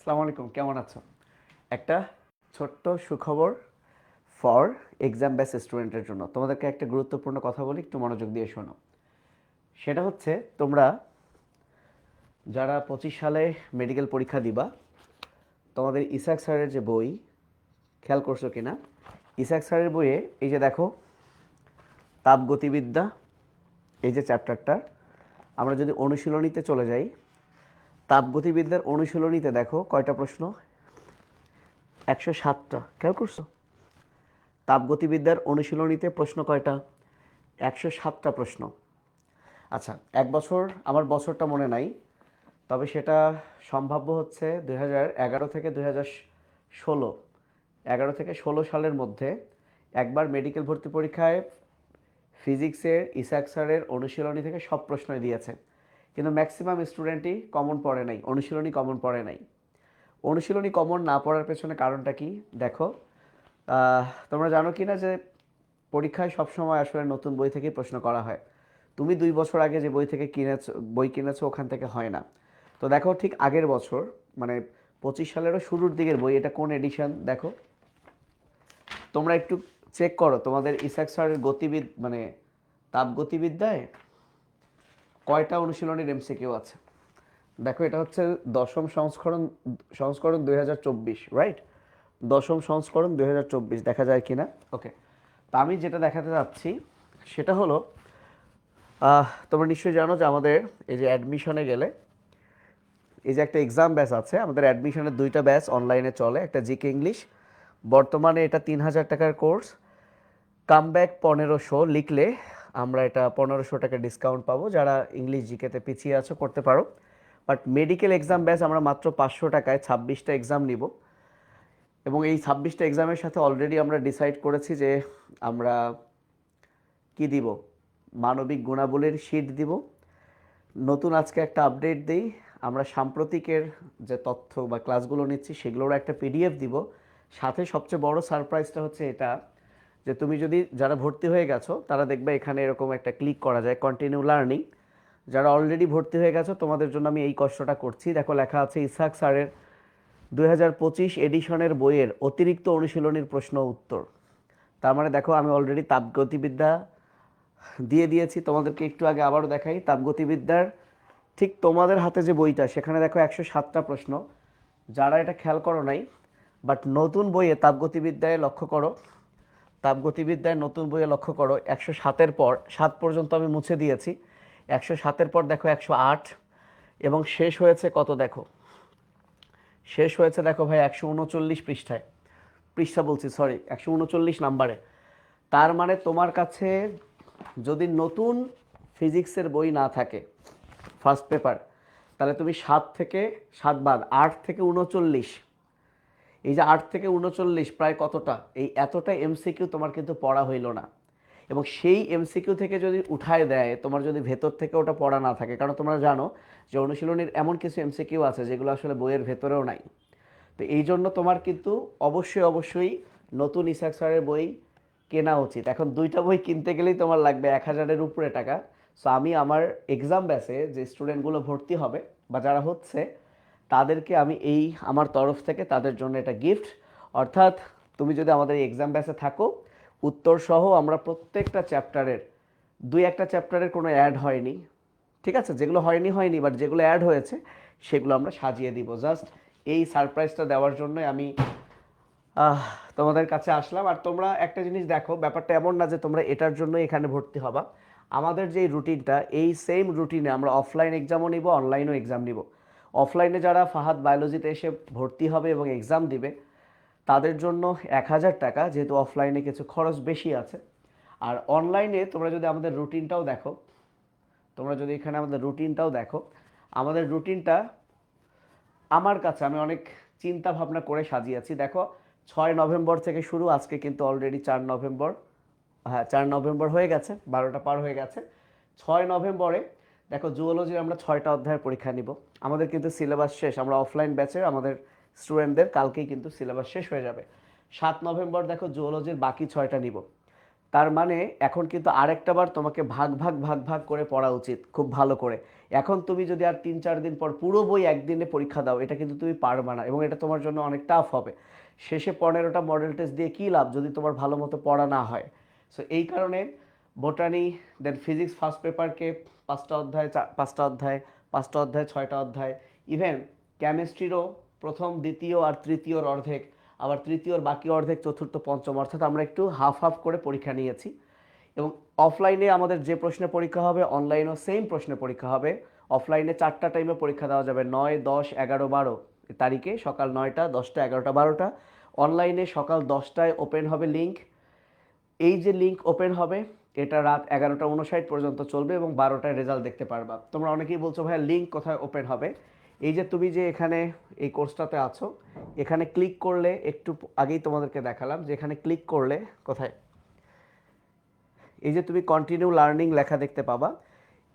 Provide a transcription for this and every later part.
আসসালামু আলাইকুম, কেমন আছো? একটা ছোট্ট সুখবর ফর এক্সাম বেস স্টুডেন্টের জন্য। তোমাদেরকে একটা গুরুত্বপূর্ণ কথা বলি, একটু মনোযোগ দিয়ে শোনো। সেটা হচ্ছে, তোমরা যারা পঁচিশ সালে মেডিকেল পরীক্ষা দিবা, তোমাদের ইসাক স্যারের যে বই, খেয়াল করছ কিনা? ইসাক স্যারের বইয়ে এই যে দেখো, তাপগতিবিদ্যা, এই যে চ্যাপ্টারটা আমরা যদি অনুশীলনীতে চলে যাই তাপগতিবিদ্যার অনুশীলনীতে দেখো, কয়টা প্রশ্ন? একশো সাতটা। খেয়াল করছ? তাপগতিবিদ্যার অনুশীলনীতে প্রশ্ন কয়টা? একশো সাতটা প্রশ্ন। আচ্ছা এক বছর, আমার বছরটা মনে নাই, তবে সেটা সম্ভাব্য হচ্ছে দুই এগারো থেকে দুই হাজার ষোলো। এগারো থেকে ষোলো সালের মধ্যে একবার মেডিকেল ভর্তি পরীক্ষায় ফিজিক্সের, ইসাক অনুশীলনী থেকে সব প্রশ্নই দিয়েছে। কিন্তু ম্যাক্সিমাম স্টুডেন্টই কমন পড়ে নাই, অনুশীলনী কমন পড়ে নাই। অনুশীলনী কমন না পড়ার পেছনে কারণটা কি? দেখো তোমরা জানো কি না যে পরীক্ষায় সবসময় আসলে নতুন বই থেকেই প্রশ্ন করা হয়। তুমি দুই বছর আগে যে বই থেকে কিনেছো, বই কিনেছো ওখান থেকে হয় না। তো দেখো ঠিক আগের বছর মানে পঁচিশ সালেরও শুরুর দিকের বই, এটা কোন এডিশন দেখো। তোমরা একটু চেক করো, তোমাদের ইসাক স্যারের গতিবিদ মানে তাপগতিবিদ্যায় কয়টা অনুশীলনের এমসিকিউ আছে? দেখো এটা হচ্ছে দশম সংস্করণ সংস্করণ দুই হাজার চব্বিশ রাইট দশম সংস্করণ দুই হাজার চব্বিশ দেখা যায় কি না ওকে তা আমি যেটা দেখাতে যাচ্ছি সেটা হলো তোমরা নিশ্চয়ই জানো যে আমাদের এই যে অ্যাডমিশনে গেলে এই যে একটা এক্সাম ব্যাচ আছে আমাদের অ্যাডমিশনের দুইটা ব্যাচ অনলাইনে চলে একটা জিকে ইংলিশ বর্তমানে এটা তিন হাজার টাকার কোর্স কামব্যাক পনেরোশো লিখলে আমরা এটা পনেরোশো টাকা ডিসকাউন্ট পাবো। যারা ইংলিশ জিকেতে পিছিয়ে আছো, করতে পারো। বাট মেডিকেল এক্সাম ব্যাচ আমরা মাত্র পাঁচশো টাকায় ছাব্বিশটা এক্সাম নিব। এবং এই ছাব্বিশটা এক্সামের সাথে অলরেডি আমরা ডিসাইড করেছি যে আমরা কি দিব? মানবিক গুণাবলীর শীট দিব। নতুন আজকে একটা আপডেট দিই। আমরা সাম্প্রতিকের যে তথ্য বা ক্লাসগুলো নিচ্ছি সেগুলোর একটা পিডিএফ দিব। সাথে সবচেয়ে বড় সারপ্রাইজটা হচ্ছে এটা। যে তুমি যদি যারা ভর্তি হয়ে গেছো, তারা দেখবে এখানে এরকম একটা ক্লিক করা যায় কন্টিনিউ লার্নিং যারা অলরেডি ভর্তি হয়ে গেছো, তোমাদের জন্য আমি এই কষ্টটা করছি। দেখো লেখা আছে ইসাক স্যারের দুই হাজার পঁচিশ এডিশনের বইয়ের অতিরিক্ত অনুশীলনীর প্রশ্ন উত্তর। তার মানে দেখো, আমি অলরেডি তাপগতিবিদ্যা দিয়ে দিয়েছি। তোমাদেরকে একটু আগে আবারও দেখাই, তাপগতিবিদ্যার ঠিক তোমাদের হাতে যে বইটা, সেখানে দেখো একশো সাতটা প্রশ্ন। যারা এটা খেয়াল করো নাই বাট নতুন বইয়ে তাপগতিবিদ্যায় লক্ষ্য করো তাপগতিবিদ্যায় নতুন বইয়ে লক্ষ্য করো, একশো সাতের পর, সাত পর্যন্ত আমি মুছে দিয়েছি। একশো সাতের পর দেখো একশো আট, এবং শেষ হয়েছে কত দেখো? শেষ হয়েছে দেখো ভাই একশো উনচল্লিশ পৃষ্ঠায়। পৃষ্ঠা বলছি সরি একশো উনচল্লিশ নাম্বারে। তার মানে তোমার কাছে যদি নতুন ফিজিক্সের বই না থাকে ফার্স্ট পেপার তাহলে তুমি সাত থেকে, সাত বাদ, আট থেকে উনচল্লিশ এই যে আট থেকে উনচল্লিশ প্রায় কতটা? এই এতটা এমসিকিউ তোমার কিন্তু পড়া হইল না। এবং সেই এমসিকিউ থেকে যদি উঠায় দেয়, তোমার যদি ভেতর থেকে ওটা পড়া না থাকে, কারণ তোমরা জানো যে অনুশীলনীর এমন কিছু এমসিকিউ আছে যেগুলো আসলে বইয়ের ভেতরেও নাই। তো এই জন্য তোমার কিন্তু অবশ্যই অবশ্যই নতুন ইসাক স্যারের বই কেনা উচিত। এখন দুইটা বই কিনতে গেলেই তোমার লাগবে এক হাজারের উপরে টাকা। সো আমি আমার এক্সাম ব্যাচে যে স্টুডেন্টগুলো ভর্তি হবে বা যারা হচ্ছে তাদেরকে আমি এই আমার তরফ থেকে তাদের জন্য এটা গিফট অর্থাৎ তুমি যদি আমাদের এই এক্সাম ব্যাচে থাকো, উত্তর সহ আমরা প্রত্যেকটা চ্যাপ্টারের দুই একটা চ্যাপ্টারের কোনো অ্যাড হয়নি। ঠিক আছে? যেগুলো হয়নি হয়নি বাট যেগুলো অ্যাড হয়েছে, সেগুলো আমরা সাজিয়ে দিব। জাস্ট এই সারপ্রাইজটা দেওয়ার জন্যই আমি তোমাদের কাছে আসলাম। আর তোমরা একটা জিনিস দেখো, ব্যাপারটা এমন না যে তোমরা এটার জন্য এখানে ভর্তি হবা। আমাদের যে রুটিনটা এই সেম রুটিনে আমরা অফলাইন এক্সামও নিব অনলাইনও এক্সাম নিব। অফলাইনে যারা ফাহাদ বায়োলজিতে এসে ভর্তি হবে এবং এক্সাম দিবে, তাদের জন্য এক হাজার টাকা, যেহেতু অফলাইনে কিছু খরচ বেশি আছে। আর অনলাইনে তোমরা যদি আমাদের রুটিনটাও দেখো, তোমরা যদি এখানে আমাদের রুটিনটাও দেখো, আমাদের রুটিনটা আমার কাছে আমি অনেক চিন্তা ভাবনা করে সাজিয়েছি। দেখো, ছয় নভেম্বর থেকে শুরু, আজকে কিন্তু অলরেডি চার নভেম্বর হ্যাঁ চার নভেম্বর হয়ে গেছে, বারোটা পার হয়ে গেছে। ছয় নভেম্বরে, দেখো জুওলজির আমরা ছয়টা অধ্যায়ের পরীক্ষা নিব। আমাদের কিন্তু সিলেবাস শেষ। আমরা অফলাইন ব্যাচে আমাদের স্টুডেন্টদের কালকেই কিন্তু সিলেবাস শেষ হয়ে যাবে। সাত নভেম্বর দেখো জুওলজির বাকি ছয়টা নিব। তার মানে এখন কিন্তু আরেকটা বার তোমাকে ভাগ ভাগ ভাগ ভাগ করে পড়া উচিত, খুব ভালো করে। এখন তুমি যদি আর তিন, চার দিন পর পুরো বই একদিনে পরীক্ষা দাও, এটা কিন্তু তুমি পারবে না এবং এটা তোমার জন্য অনেক টাফ হবে। শেষে পনেরোটা মডেল টেস্ট দিয়ে কী লাভ যদি তোমার ভালো মতো পড়া না হয়? সো এই কারণে বোটানি দেন ফিজিক্স ফার্স্ট পেপারকে পাঁচটা অধ্যায় পাঁচটা অধ্যায় পাঁচটা অধ্যায়, ছয়টা অধ্যায়। ইভেন কেমিস্ট্রিরও প্রথম, দ্বিতীয় আর তৃতীয়র অর্ধেক, আবার তৃতীয়র বাকি অর্ধেক, চতুর্থ, পঞ্চম, অর্থাৎ আমরা একটু হাফ হাফ করে পরীক্ষা নিয়েছি। এবং অফলাইনে আমাদের যে প্রশ্নে পরীক্ষা হবে অনলাইনেও সেম প্রশ্নে পরীক্ষা হবে। অফলাইনে চারটা টাইমে পরীক্ষা দেওয়া যাবে, নয়, দশ, এগারো, বারো। তারিখে সকাল নয়টা, দশটা, এগারোটা, বারোটা। অনলাইনে সকাল দশটায় ওপেন হবে লিঙ্ক এই যে লিঙ্ক ওপেন হবে এটা রাত এগারোটা উনষাট পর্যন্ত চলবে এবং বারোটায় রেজাল্ট দেখতে পারবা। তোমরা অনেকেই বলছো, ভাইয়া লিঙ্ক কোথায় ওপেন হবে? এই যে তুমি যে এখানে এই কোর্সটাতে আছো, এখানে ক্লিক করলে একটু আগেই তোমাদেরকে দেখালাম যে এখানে ক্লিক করলে কোথায়? এই যে তুমি কন্টিনিউ লার্নিং লেখা দেখতে পাবা।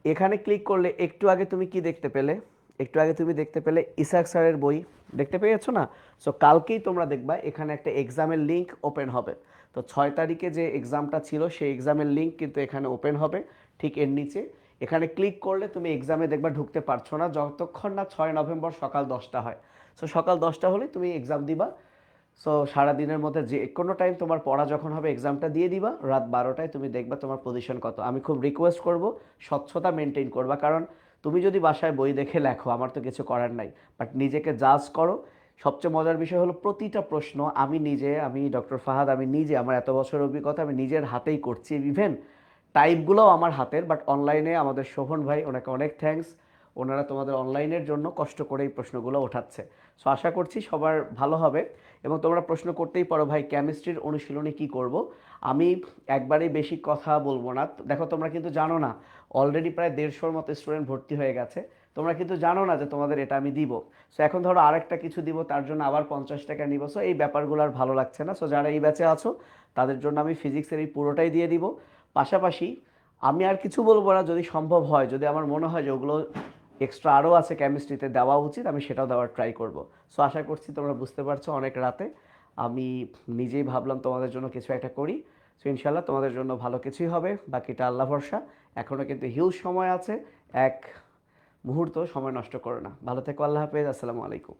এখানে ক্লিক করলে একটু আগে তুমি কি দেখতে পেলে? একটু আগে তুমি দেখতে পেলে ইসাক স্যারের বই, দেখতে পেয়েছ না? সো কালকেই তোমরা দেখবা, এখানে একটা এক্সামের লিঙ্ক ওপেন হবে। তো ছয় তারিখে যে এক্সামটা ছিল, সেই এক্সামের লিঙ্ক কিন্তু এখানে ওপেন হবে, ঠিক এর নিচে। এখানে ক্লিক করলে তুমি এক্সামে দেখবা ঢুকতে পারছ না, যতক্ষণ না ছয় নভেম্বর সকাল দশটা হয়। সো সকাল দশটা হলে তুমি এক্সাম দিবা। সো সারা দিনের মধ্যে যে কোনো টাইম তোমার পড়া যখন হবে, এক্সামটা দিয়ে দিবা। রাত বারোটায় তুমি দেখবা তোমার পজিশন কত। আমি খুব রিকোয়েস্ট করব, স্বচ্ছতা মেনটেন করবা। কারণ তুমি যদি বাসায় বই দেখে লেখো, আমার তো কিছু করার নাই। বাট নিজেকে জাজ করো। সবচেয়ে মজার বিষয় হলো প্রতিটা প্রশ্ন আমি নিজে, আমি ডক্টর ফাহাদ আমি নিজে, আমার এত বছর অভিজ্ঞতা আমি নিজের হাতেই করছি। ইভেন টাইপগুলোও আমার হাতের বাট অনলাইনে আমাদের শোভন ভাই, ওনাকে অনেক থ্যাঙ্কস ওনারা তোমাদের অনলাইনের জন্য কষ্ট করে এই প্রশ্নগুলো ওঠাচ্ছে। সো আশা করছি সবার ভালো হবে এবং তোমরা প্রশ্ন করতেই পারো, ভাই কেমিস্ট্রির অনুশীলনে কি করব? আমি একবারেই বেশি কথা বলব না। দেখো, তোমরা কিন্তু জানো না অলরেডি প্রায় দেড়শোর মতো স্টুডেন্ট ভর্তি হয়ে গেছে। তোমরা কিন্তু জানো না যে তোমাদের এটা আমি দিব। সো এখন ধরো আরেকটা কিছু দিব, তার জন্য আবার পঞ্চাশ টাকা নিব। সো এই ব্যাপারগুলো আর ভালো লাগছে না। সো যারা এই ব্যাচে আছো, তাদের জন্য আমি ফিজিক্সের এই পুরোটাই দিয়ে দিব। পাশাপাশি আমি আর কিছু বলব না, যদি সম্ভব হয়, যদি আমার মনে হয় যে ওগুলো এক্সট্রা আরও আছে কেমিস্ট্রিতে দেওয়া উচিত, আমি সেটাও দেওয়ার ট্রাই করব। সো আশা করছি তোমরা বুঝতে পারছ অনেক রাতে। আমি নিজেই ভাবলাম তোমাদের জন্য কিছু একটা করি। সো ইনশাল্লাহ তোমাদের জন্য ভালো কিছুই হবে। বাকিটা আল্লাহ ভরসা। এখনও কিন্তু হিউজ সময় আছে। এক মুহূর্ত সময় নষ্ট করো না। ভালো থেকো, আল্লাহ হাফেজ। আসসালামু আলাইকুম।